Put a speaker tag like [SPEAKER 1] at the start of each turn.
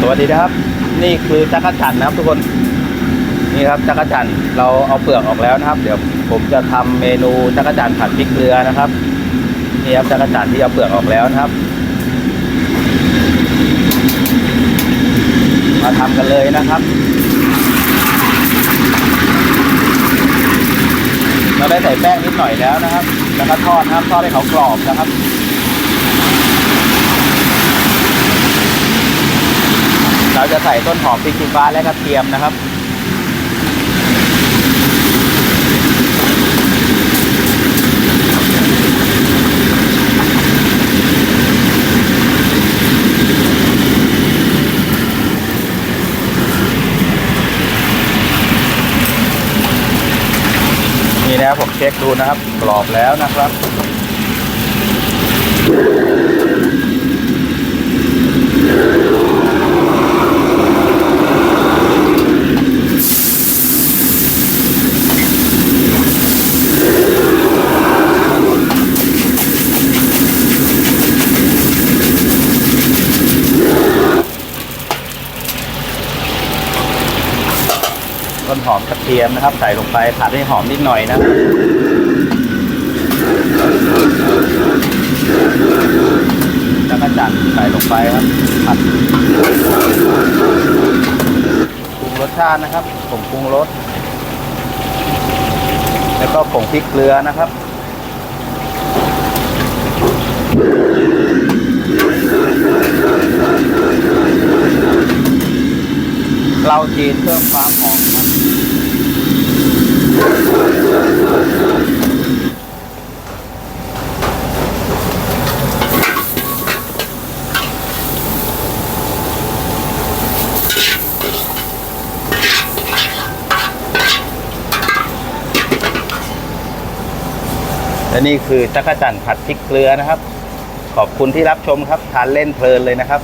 [SPEAKER 1] สวัสดีนะครับ นี่คือจักรจันนะครับทุกคนนี่ครับจักรจันเราเอาเปลือกออกแล้วนะครับ เดี๋ยวผมจะทำเมนูจักรจันผัดพริกเกลือนะครับนี่ครับจักรจันที่เอาเปลือกออกแล้วนะครับ มาทำกันเลยนะครับ เราได้ใส่แป้งนิดหน่อยแล้วนะครับ แล้วก็ทอดนะครับทอดให้เขากรอบนะครับ เราจะใส่ต้นหอมพริกชี้ฟ้าและกระเทียมนะครับ นี่นะครับผมเช็คดูนะครับกรอบแล้วนะครับ ต้นหอมกระเทียมนะครับ ใส่ลงไปผัดให้หอมนิดหน่อยนะครับแล้วก็จัดใส่ลงไปครับผัดปรุงรสชาตินะครับผงปรุงรสแล้วก็ผงพริกเกลือนะครับเราจีนเพิ่มความหอม และนี่คือจักรจันต์ผัดพริกเกลือนะครับ ขอบคุณที่รับชมครับทานเล่นเพลินเลยนะครับ